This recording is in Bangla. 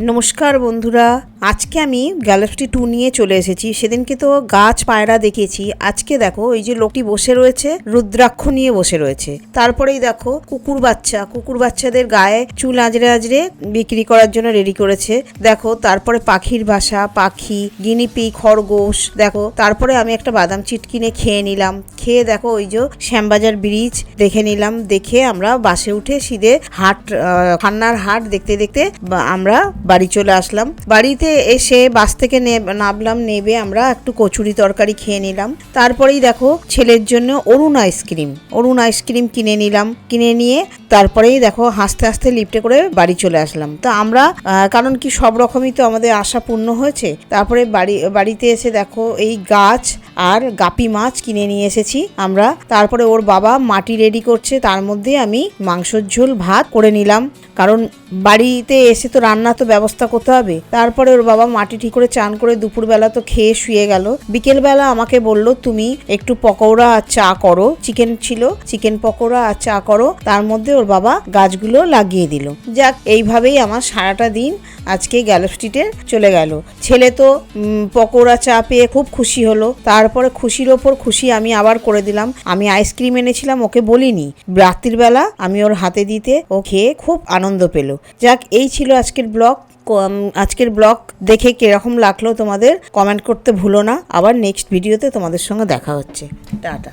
নমস্কার বন্ধুরা। আজকে আমি গ্যালাক্সি টু নিয়ে চলে এসেছি। সেদিনকে তো গাছ পায়রা দেখেছি আজকে দেখো, এই যে লোকটি বসে রয়েছে, রুদ্রাক্ষ নিয়ে বসে রয়েছে। তারপরেই দেখো, কুকুর বাচ্চা। কুকুর বাচ্চাদের গায়ে চুল আজরে আজরে বিক্রি করার জন্য রেডি করেছে। দেখো, তারপরে পাখির বাসা, পাখি গিনিপি খরগোশ, দেখো, তারপরে আমি একটা বাদাম চিট কিনে খেয়ে নিলাম। খেয়ে দেখো, ওই যে শ্যামবাজার ব্রিজ দেখে নিলাম। দেখে আমরা বাসে উঠে সিধে হাট খান্নার হাট দেখতে দেখতে আমরা বাড়ি চলে আসলাম। বাড়িতে এসে বাস থেকে নামলাম, নেবে আমরা, একটু কচুরি তরকারি খেয়ে নিলাম। তারপরেই দেখো, ছেলের জন্য অরুণ আইসক্রিম। অরুণ আইসক্রিম কিনে নিলাম। কিনে নিয়ে তারপরেই দেখো, হাসতে হাসতে লিফটে করে বাড়ি চলে আসলাম। তো আমরা কারণ কি সব রকমই তো আমাদের আশা পূর্ণ হয়েছে। তারপরে বাড়ি, বাড়িতে এসে দেখো, এই গাছ আর গাপি মাছ কিনে নিয়ে এসেছি আমরা। তারপরে ওর বাবা মাটি রেডি করছে, তার মধ্যে আমি মাংসর ঝোল, ভাত করে নিলাম। কারণ বাড়িতে এসে তো রান্না তো ব্যবস্থা করতে হবে। তারপরে ওর বাবা মাটি ঠিক করে চান করে দুপুরবেলা তো খেয়ে শুয়ে গেল। বিকেলবেলা আমাকে বলল, তুমি একটু পকৌড়া আর চা করো। চিকেন ছিল, চিকেন পকোড়া আর চা করো। তার মধ্যে ওর বাবা গাছগুলো লাগিয়ে দিল। যাক, এইভাবেই আমার সারাটা দিন আজকে গ্যালো স্ট্রিটে চলে গেল। ছেলে তো পকোড়া, চা পেয়ে খুব খুশি হলো। তারপরে খুশির ওপর খুশি আমি আবার করে দিলাম। আমি আইসক্রিম এনেছিলাম, ওকে বলিনি। রাত্রির বেলা আমি ওর হাতে দিতে ও খেয়ে খুব আনন্দ পেল। যাক, এই ছিল আজকের ব্লগ। আজকের ব্লগ দেখে কীরকম লাগল তোমাদের? কমেন্ট করতে ভুলো না। আবার নেক্সট ভিডিওতে তোমাদের সঙ্গে দেখা হচ্ছে। টাটা।